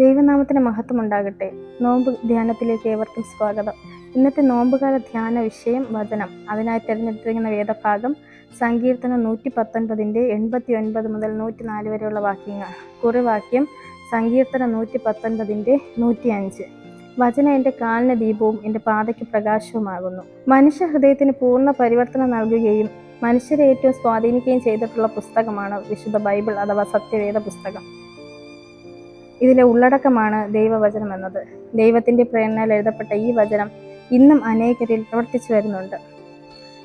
ദൈവനാമത്തിന് മഹത്വം ഉണ്ടാകട്ടെ. നോമ്പ് ധ്യാനത്തിലേക്ക് ഏവർക്കും സ്വാഗതം. ഇന്നത്തെ നോമ്പുകാല ധ്യാന വിഷയം വചനം. അതിനായി തിരഞ്ഞെടുത്തിരിക്കുന്ന വേദഭാഗം സങ്കീർത്തനം നൂറ്റി പത്തൊൻപതിന്റെ എൺപത്തി ഒൻപത് മുതൽ നൂറ്റി നാല് വരെയുള്ള വാക്യങ്ങൾ. കുറിവാക്യം സങ്കീർത്തനം നൂറ്റി പത്തൊൻപതിന്റെ നൂറ്റി അഞ്ച് വചനം എന്റെ കാലിന് ദീപവും എന്റെ പാതയ്ക്ക് പ്രകാശവുമാകുന്നു. മനുഷ്യ ഹൃദയത്തിന് പൂർണ പരിവർത്തനം നൽകുകയും മനുഷ്യരെ ഏറ്റവും സ്വാധീനിക്കുകയും ചെയ്തിട്ടുള്ള പുസ്തകമാണ് വിശുദ്ധ ബൈബിൾ അഥവാ സത്യവേദ പുസ്തകം. ഇതിലെ ഉള്ളടക്കമാണ് ദൈവവചനം എന്നത്. ദൈവത്തിന്റെ പ്രേരണയിൽ എഴുതപ്പെട്ട ഈ വചനം ഇന്നും അനേകരിൽ പ്രവർത്തിച്ചു വരുന്നുണ്ട്.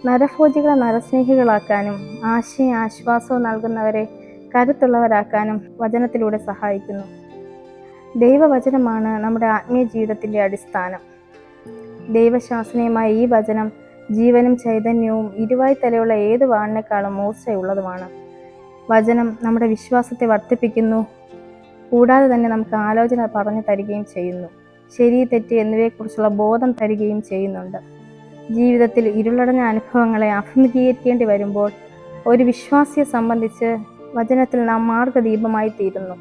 നരഭോജികളെ നരസ്നേഹികളാക്കാനും ആശയ ആശ്വാസവും നൽകുന്നവരെ കരുത്തുള്ളവരാക്കാനും വചനത്തിലൂടെ സഹായിക്കുന്നു. ദൈവവചനമാണ് നമ്മുടെ ആത്മീയ ജീവിതത്തിന്റെ അടിസ്ഥാനം. ദൈവശാസനീയമായ ഈ വചനം ജീവനും ചൈതന്യവും ഇരുവായി തലയുള്ള ഏത് വാണിനേക്കാളും മൂർച്ചയുള്ളതുമാണ്. വചനം നമ്മുടെ വിശ്വാസത്തെ വർദ്ധിപ്പിക്കുന്നു കൂടാതെ തന്നെ നമുക്ക് ആലോചന പറഞ്ഞു തരികയും ചെയ്യുന്നു. ശരി തെറ്റ് എന്നിവയെക്കുറിച്ചുള്ള ബോധം തരികയും ചെയ്യുന്നുണ്ട്. ജീവിതത്തിൽ ഇരുളടഞ്ഞ അനുഭവങ്ങളെ അഭിമുഖീകരിക്കേണ്ടി വരുമ്പോൾ ഒരു വിശ്വാസിയെ സംബന്ധിച്ച് വചനത്തിൽ നാം മാർഗദീപമായി തീരുന്നു.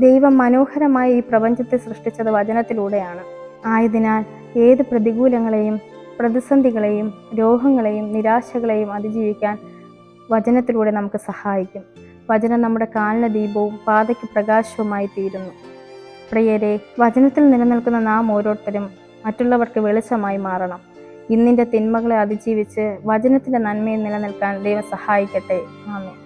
ദൈവം മനോഹരമായി ഈ പ്രപഞ്ചത്തെ സൃഷ്ടിച്ചത് വചനത്തിലൂടെയാണ്. ആയതിനാൽ ഏത് പ്രതികൂലങ്ങളെയും പ്രതിസന്ധികളെയും രോഗങ്ങളെയും നിരാശകളെയും അതിജീവിക്കാൻ വചനത്തിലൂടെ നമുക്ക് സഹായിക്കും. വചനം നമ്മുടെ കാലിന് ദീപവും പാതയ്ക്ക് പ്രകാശവുമായി തീരുന്നു. പ്രിയരെ വചനത്തിൽ നിലനിൽക്കുന്ന നാം ഓരോരുത്തരും മറ്റുള്ളവർക്ക് വെളിച്ചമായി മാറണം. ഇന്നിന്റെ തിന്മകളെ അതിജീവിച്ച് വചനത്തിന്റെ നന്മയിൽ നിലനിൽക്കാൻ ദൈവം സഹായിക്കട്ടെ. ആമേ